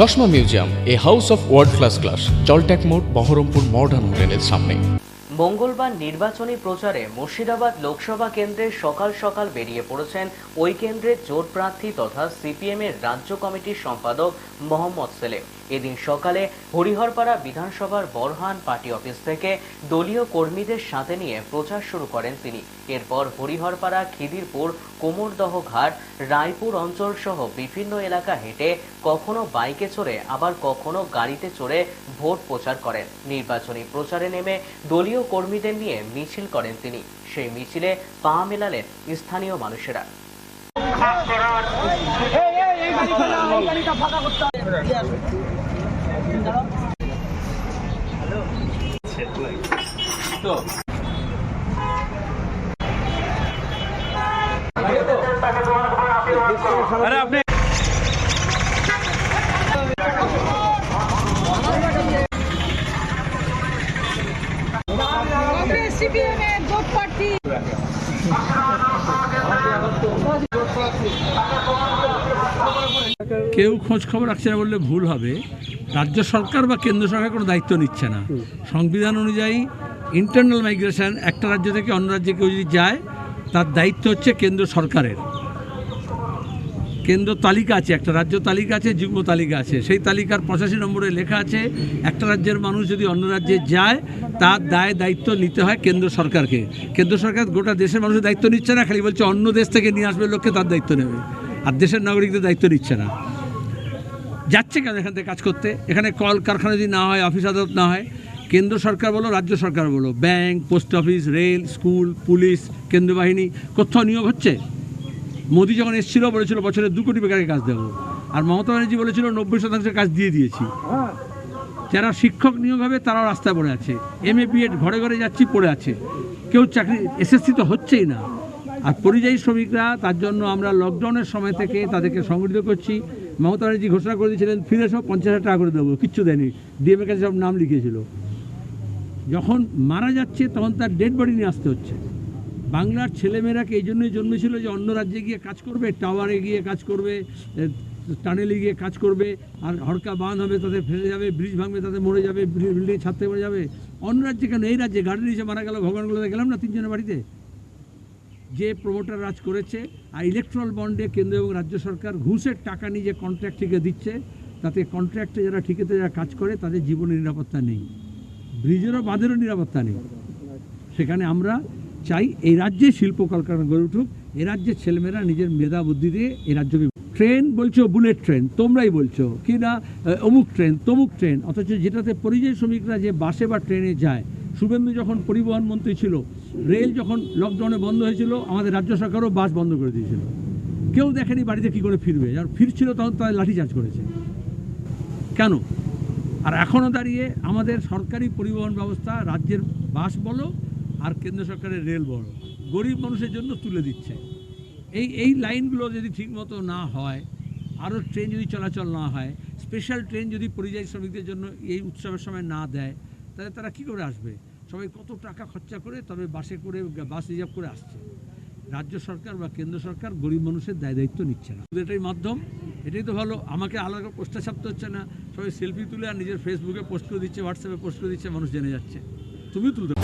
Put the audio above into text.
চশমা museum, a house of world class class জলট্যাক মোড়, Baharampur modern হোটেলের সামনে। মঙ্গলবার নির্বাচনী প্রচারে মুর্শিদাবাদ লোকসভা কেন্দ্রে সকাল সকাল বেরিয়ে পড়েছেন ওই কেন্দ্রের জোট প্রার্থী তথা সিপিএমের রাজ্য কমিটির সম্পাদক মোহাম্মদ সেলিম। এদিন সকালে হরিহরপাড়া বিধানসভার বরহান পার্টি অফিস থেকে দলীয় কর্মীদের সাথে নিয়ে প্রচার শুরু করেন তিনি। এরপর হরিহরপাড়া, খিদিরপুর, কোমরদহ ঘাট, রায়পুর অঞ্চল সহ বিভিন্ন এলাকা হেঁটে কখনো বাইকে চড়ে, আবার কখনো গাড়িতে চড়ে ভোট প্রচার করেন। নির্বাচনী প্রচারে নেমে দলীয় কর্মীদের নিয়ে মিছিল করেন তিনি। সেই মিছিলে পা মেলালেন স্থানীয় মানুষেরা। কেউ খোঁজ খবর রাখছে না বললে ভুল হবে। রাজ্য সরকার বা কেন্দ্র সরকার কোনো দায়িত্ব নিচ্ছে না। সংবিধান অনুযায়ী ইন্টারনাল মাইগ্রেশন একটা রাজ্য থেকে অন্য রাজ্যে কেউ যদি যায়, তার দায়িত্ব হচ্ছে কেন্দ্র সরকারের। কেন্দ্র তালিকা আছে, একটা রাজ্য তালিকা আছে, যুগ্ম তালিকা আছে। সেই তালিকার পঁচাশি নম্বরে লেখা আছে, একটা রাজ্যের মানুষ যদি অন্য রাজ্যে যায়, তার দায় দায়িত্ব নিতে হয় কেন্দ্র সরকারকে। কেন্দ্র সরকার গোটা দেশের মানুষের দায়িত্ব নিচ্ছে না, খালি বলছে অন্য দেশ থেকে নিয়ে আসবে লোককে, তার দায়িত্ব নেবে। আর দেশের নাগরিকদের দায়িত্ব নিচ্ছে না। যাচ্ছে কেন এখান থেকে কাজ করতে? এখানে কল কারখানা যদি না হয়, অফিস আদালত না হয় কেন্দ্র সরকার বলো, রাজ্য সরকার বলো, bank, post office, rail, school, police, কেন্দ্র বাহিনী, কোথাও নিয়োগ হচ্ছে? মোদি যখন এসেছিল, বলেছিল, বছরে দু কোটি বেকারকে কাজ দেবো। আর মমতা ব্যানার্জি বলেছিল, নব্বই শতাংশের কাজ দিয়ে দিয়েছি। যারা শিক্ষক নিয়োগ হবে, তারাও রাস্তায় পড়ে আছে। এম এ বিএড ঘরে ঘরে যাচ্ছি, পড়ে আছে। কেউ চাকরি, এসএসসি তো হচ্ছেই না। আর পরিযায়ী শ্রমিকরা, তার জন্য আমরা লকডাউনের সময় থেকে তাদেরকে সংগঠিত করছি। মমতা ব্যানার্জি ঘোষণা করে দিয়েছিলেন, ফিরে সব পঞ্চাশ হাজার টাকা করে দেবো। কিচ্ছু দেয়নি। ডিএমের কাছে সব নাম লিখেছিল যখন মারা যাচ্ছে, তখন তার ডেড বডি নিয়ে আসতে হচ্ছে। বাংলার ছেলেমেয়েরাকে এই জন্যই জন্মেছিল যে অন্য রাজ্যে গিয়ে কাজ করবে টাওয়ারে গিয়ে কাজ করবে টানেলে গিয়ে কাজ করবে, আর হড়কা বাঁধ হবে তাদের ফেলে যাবে ব্রিজ ভাঙবে তাদের মরে যাবে বিল্ডিং ছাড়তে মরে যাবে। অন্য রাজ্যে কেন? এই রাজ্যে গাড়ি নিচে মারা গেল, ভগবানগুলোতে গেলাম না তিনজনের বাড়িতে? যে প্রমোটার রাজ করেছে, আর ইলেকট্রাল বন্ডে কেন্দ্র এবং রাজ্য সরকার ঘুষের টাকা নিয়ে যে কন্ট্রাক্ট ঠিকে দিচ্ছে, তাতে কন্ট্রাক্টে যারা ঠিকেতে যারা কাজ করে, তাদের জীবনের নিরাপত্তা নেই। ব্রিজেরও বাঁধেরও নিরাপত্তা নেই। সেখানে আমরা চাই এই রাজ্যে শিল্প কলকারখানা গড়ে উঠুক, এ রাজ্যের ছেলেমেয়েরা নিজের মেধা বুদ্ধি দিয়ে এই রাজ্যকে ট্রেন বলছো, বুলেট ট্রেন, তোমরাই বলছো, কি না অমুক ট্রেন, তমুক ট্রেন, অথচ যেটাতে পরিযায়ী শ্রমিকরা যে বাসে বা ট্রেনে যায়, শুভেন্দু যখন পরিবহন মন্ত্রী ছিল, রেল যখন লকডাউনে বন্ধ হয়েছিল, আমাদের রাজ্য সরকারও বাস বন্ধ করে দিয়েছিল। কেউ দেখেনি বাড়িতে কী করে ফিরবে যখন ফিরছিল তখন তাদের লাঠিচার্জ করেছে। কেন? আর এখনও দাঁড়িয়ে আমাদের সরকারি পরিবহন ব্যবস্থা রাজ্যের বাস বলো আর কেন্দ্র সরকারের রেল বলো, গরিব মানুষের জন্য তুলে দিচ্ছে। এই এই লাইনগুলো যদি ঠিকমতো না হয়, আরও ট্রেন যদি চলাচল না হয় স্পেশাল ট্রেন যদি পরিযায়ী শ্রমিকদের জন্য এই উৎসবের সময় না দেয়, তাহলে তারা কী করে আসবে? সবাই কত টাকা খরচা করে তবে বাসে করে, বাস রিজার্ভ করে আসছে। রাজ্য সরকার বা কেন্দ্র সরকার গরিব মানুষের দায় দায়িত্ব নিচ্ছে না। এটাই মাধ্যম। এটাই তো ভালো। আমাকে আলাদা পোস্টার ছাপতে হচ্ছে না। সবাই সেলফি তুলে আর নিজের ফেসবুকে পোস্ট করে দিচ্ছে হোয়াটসঅ্যাপে পোস্ট করে দিচ্ছে, মানুষ জেনে যাচ্ছে। তুমি তুলতে